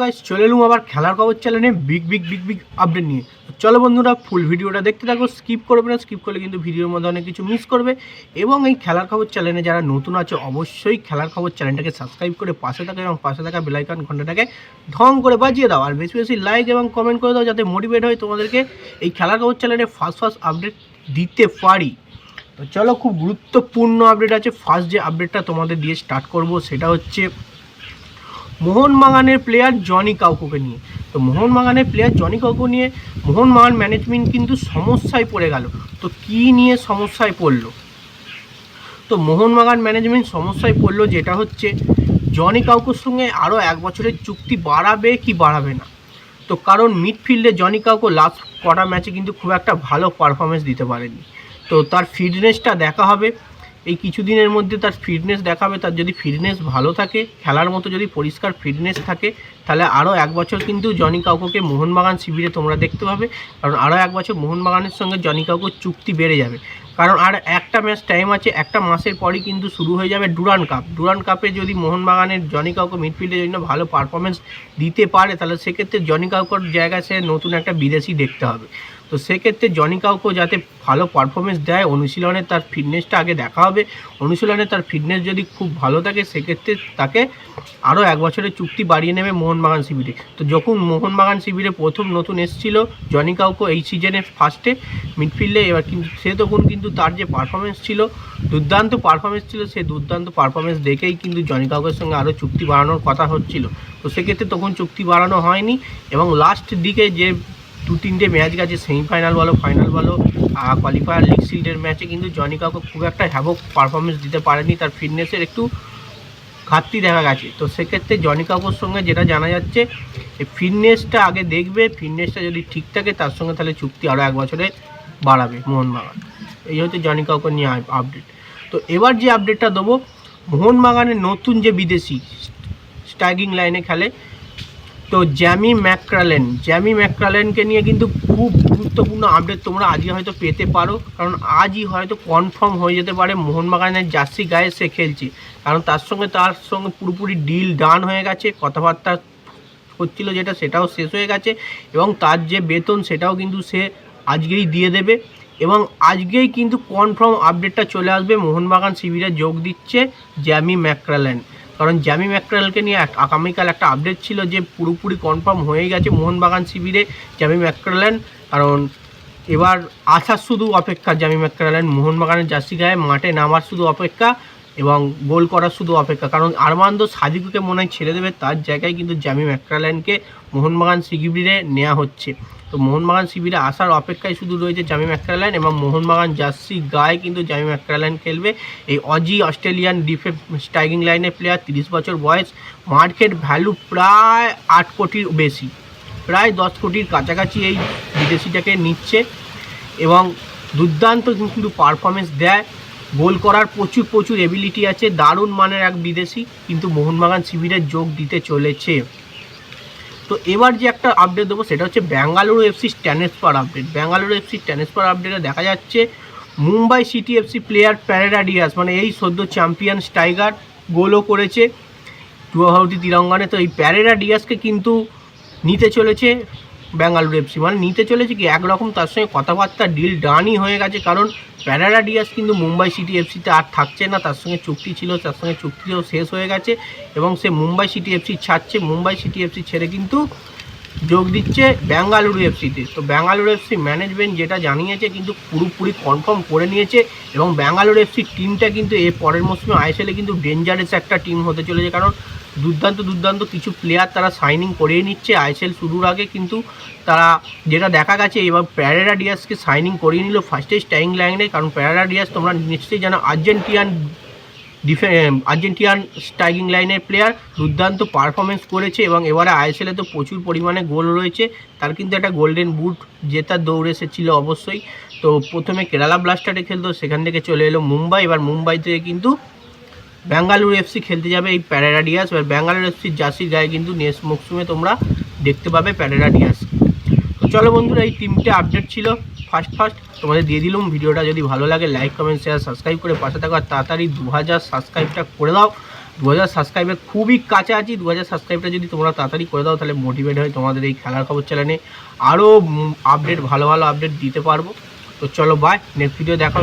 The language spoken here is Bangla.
গাইস চলে এলুম আবার খেলার খবর চ্যানেলে big big big big update নিয়ে। চলো বন্ধুরা ফুল ভিডিওটা দেখতে থাকো স্কিপ করবে না স্কিপ করলে কিন্তু ভিডিওর মধ্যে অনেক কিছু মিস করবে। এবং এই খেলার খবর চ্যানেলে যারা নতুন আছে, অবশ্যই খেলার খবর চ্যানেলটাকে সাবস্ক্রাইব করে পাশে থাকা এবং পাশে থাকা বেলাইকন ঘন্টাটাকে ঢং করে বাজিয়ে দাও। আর বেশি বেশি লাইক এবং কমেন্ট করে দাও যাতে মোটিভেট হয় তোমাদেরকে এই খেলার খবর চ্যানেলে ফার্স্ট ফার্স্ট আপডেট দিতে পারি। তো চলো, খুব গুরুত্বপূর্ণ আপডেট আছে। ফার্স্ট যে আপডেটটা তোমাদের দিয়ে স্টার্ট করব, সেটা হচ্ছে মোহনবাগানের প্লেয়ার জনি কাউকুকে নিয়ে। তো মোহনবাগানের প্লেয়ার জনি কাউকো নিয়ে মোহনবাগান ম্যানেজমেন্ট কিন্তু সমস্যায় পড়ে গেল। তো কি নিয়ে সমস্যায় পড়ল? তো মোহনবাগান ম্যানেজমেন্ট সমস্যায় পড়ল যেটা হচ্ছে জনি কাউকুর সঙ্গে আরও এক বছরের চুক্তি বাড়াবে কি বাড়াবে না? তো কারণ মিডফিল্ডে জনি কাউকো লাস্ট কটা ম্যাচে কিন্তু খুব একটা ভালো পারফরমেন্স দিতে পারেনি। তো তার ফিটনেসটা দেখা হবে। এই কিছুদিনের মধ্যে তার ফিটনেস দেখাবে, তার যদি ফিটনেস ভালো থাকে, খেলার মতো যদি পরিষ্কার ফিটনেস থাকে, তাহলে আরও এক বছর কিন্তু জনি কাউকোকে মোহনবাগান শিবিরে তোমরা দেখতে পাবে। কারণ আরও এক বছর মোহনবাগানের সঙ্গে জনি কাউকোর চুক্তি বেড়ে যাবে। কারণ আর একটা ম্যাচ টাইম আছে, একটা মাসের পরই কিন্তু শুরু হয়ে যাবে ডুরান কাপ ডুরান কাপে যদি মোহনবাগানের জনি কাউকো মিডফিল্ডের জন্য ভালো পারফরমেন্স দিতে পারে, তাহলে সেক্ষেত্রে জনি কাউকোর জায়গায় সে নতুন একটা বিদেশি দেখতে হবে। তো সেক্ষেত্রে জনি কাউকো যাতে ভালো পারফরমেন্স দেয়, অনুশীলনে তার ফিটনেসটা আগে দেখা হবে। অনুশীলনে তার ফিটনেস যদি খুব ভালো থাকে, সেক্ষেত্রে তাকে আরও এক বছরের চুক্তি বাড়িয়ে নেবে মোহনবাগান শিবিরে। তো যখন মোহনবাগান শিবিরে প্রথম নতুন এসেছিল, জনি কাউকো এই সিজনের ফার্স্টে মিডফিল্ডে এবার কিন্তু সে তখন কিন্তু তার যে পারফরমেন্স ছিল, দুর্দান্ত পারফরমেন্স ছিল, সে দুর্দান্ত পারফরমেন্স দেখেই কিন্তু জনি কাউকের সঙ্গে আরও চুক্তি বাড়ানোর কথা হচ্ছিল। তো সেক্ষেত্রে তখন চুক্তি বাড়ানো হয়নি এবং লাস্ট দিকে যে দু তিনটে ম্যাচ গেছে সেমিফাইনাল বলো ফাইনাল বলো কোয়ালিফায়ার লিগ শিল্ডের ম্যাচে কিন্তু জনি কাউকে খুব একটা হ্যাভক পারফরমেন্স দিতে পারেনি, তার ফিটনেসের একটু ঘাটতি দেখা গেছে। তো সেক্ষেত্রে জনি কাকুর সঙ্গে যেটা জানা যাচ্ছে ফিটনেসটা আগে দেখবে ফিটনেসটা যদি ঠিক থাকে, তার সঙ্গে তাহলে চুক্তি আরও এক বছরে বাড়াবে মোহনবাগান। এই হচ্ছে জনি কাকুর নিয়ে আপডেট তো এবার যে আপডেটটা দেবো, মোহনবাগানের নতুন যে বিদেশি স্ট্রাইকিং লাইনে খেলে তো জ্যামি ম্যাক্রালেন। জ্যামি ম্যাক্রালেনকে নিয়ে কিন্তু খুব গুরুত্বপূর্ণ আপডেট তোমরা আজই হয়তো পেতে পারো, কারণ আজই হয়তো কনফার্ম হয়ে যেতে পারে মোহনবাগানের জার্সি গায়ে সে খেলছে। কারণ তার সঙ্গে তার সঙ্গে পুরোপুরি ডিল ডান হয়ে গেছে, কথাবার্তা হচ্ছিল যেটা সেটাও শেষ হয়ে গেছে, এবং তার যে বেতন সেটাও কিন্তু সে আজকেই দিয়ে দেবে, এবং আজকেই কিন্তু কনফার্ম আপডেটটা চলে আসবে, মোহনবাগান শিবিরে যোগ দিচ্ছে জ্যামি ম্যাকরালেন। কারণ জ্যামি ম্যাকরালকে নিয়ে আগামীকাল একটা আপডেট ছিল যে পুরোপুরি কনফার্ম হয়ে গেছে মোহনবাগান শিবিরে জ্যামি ম্যাকরালেন কারণ এবার আসার শুধু অপেক্ষা জ্যামি ম্যাকরালেন মোহনবাগানের জার্সি গায়ে মাঠে নামার শুধু অপেক্ষা এবং গোল করার শুধু অপেক্ষা। কারণ আরমান্দ সাদিকুকে মনে হয় ছেড়ে দেবে, তার জায়গায় কিন্তু জ্যামি ম্যাকরালেনকে মোহনবাগান শিবিরে নেওয়া হচ্ছে। তো মোহনবাগান শিবিরে আসার অপেক্ষায় শুধু রয়েছে জামি ম্যাকরালেন এবং মোহনবাগান জার্সি গায়ে কিন্তু জামি ম্যাকরালেন খেলবে। এই অজি অস্ট্রেলিয়ান ডিফেন্স স্ট্রাইকিং লাইনের প্লেয়ার তিরিশ বছর বয়স, মার্কেট ভ্যালু প্রায় আট কোটির বেশি। প্রায় দশ কোটির কাছাকাছি এই বিদেশিটাকে নিচ্ছে এবং দুর্দান্ত কিন্তু পারফরমেন্স দেয়। গোল করার প্রচুর প্রচুর এবিলিটি আছে, দারুণ মানের এক বিদেশি, কিন্তু মোহনবাগান শিবিরে যোগ দিতে চলেছে। তো এবার যে একটা আপডেট দেবো, সেটা হচ্ছে Bengaluru FC transfer update Bengaluru FC transfer আপডেটে দেখা যাচ্ছে Mumbai City FC player Pereyra Diaz মানে এই সদ্য চ্যাম্পিয়ন স্টাইগার গোলও করেছে। গুয়াহাটি তিরঙ্গানে তো এই প্যারেডা ডিয়াসকে কিন্তু নিতে চলেছে। ব্যাঙ্গালুরু এফসি মানে নিতে চলেছে কি একরকম তার সঙ্গে কথাবার্তা ডিল ডানই হয়ে গেছে। কারণ প্যারাডা ডিয়াস কিন্তু মুম্বাই সিটি এফসিতে আর থাকছে না, তার সঙ্গে চুক্তি ছিল, তার সঙ্গে চুক্তিও শেষ হয়ে গেছে এবং সে মুম্বাই সিটি এফসি ছাড়ছে। মুম্বাই সিটি এফসি ছেড়ে কিন্তু যোগ দিচ্ছে বেঙ্গালুরু এফসিতে তো। বেঙ্গালুরু এফসি ম্যানেজমেন্ট যেটা জানিয়েছে কিন্তু পুরোপুরি কনফার্ম করে নিয়েছে এবং বেঙ্গালুরু এফসি টিমটা কিন্তু এর পরের মৌসুমে আইএসএলে কিন্তু ডেঞ্জারাস একটা টিম হতে চলেছে। কারণ দুর্দান্ত দুর্দান্ত কিছু প্লেয়ার তারা সাইনিং করিয়ে নিচ্ছে। আইএসএল শুরুর আগে কিন্তু তারা যেটা দেখা গেছে, এবার প্যারেরা ডিয়াসকে সাইনিং করিয়ে নিল ফার্স্টে স্টাইং লাইনে কারণ প্যারেরা ডিয়াস তোমরা নিশ্চয়ই জানো আর্জেন্টিয়ান ডিফে আর্জেন্টিয়ান স্ট্রাইকিং লাইনের প্লেয়ার দুর্দান্ত পারফরমেন্স করেছে এবং এবারে আইএসএলে তো প্রচুর পরিমাণে গোল রয়েছে। তার কিন্তু একটা গোল্ডেন বুট জেতার দৌড় এসেছিল অবশ্যই। তো প্রথমে কেরালা ব্লাস্টারে খেলতো, সেখান থেকে চলে এলো মুম্বাই। এবার মুম্বাই থেকে কিন্তু ব্যাঙ্গালুরু এফসি খেলতে যাবে এই প্যারাডাডিয়াস এবার ব্যাঙ্গালুরু এফসির জার্সির গায়ে কিন্তু নেক্সট মৌসুমে তোমরা দেখতে পাবে প্যারাডাডিয়াস তো চলো বন্ধুরা, এই তিনটে আপডেট ছিল। ফার্স্ট ফার্স্ট তোমাদের দিয়ে দিলাম। ভিডিওটা যদি ভালো লাগে লাইক কমেন্ট শেয়ার সাবস্ক্রাইব করে পাশে থাকো। আর তাড়াতাড়ি দু হাজার সাবস্ক্রাইবটা করে দাও। দু হাজার সাবস্ক্রাইবের খুবই কাছে আছি দু হাজার সাবস্ক্রাইবটা যদি তোমরা তাড়াতাড়ি করে দাও, তাহলে মোটিভেট হয় তোমাদের এই খেলার খবর চ্যানেলে আরও আপডেট ভালো ভালো আপডেট দিতে পারব। তো চলো বাই নেক্সট ভিডিও দেখা।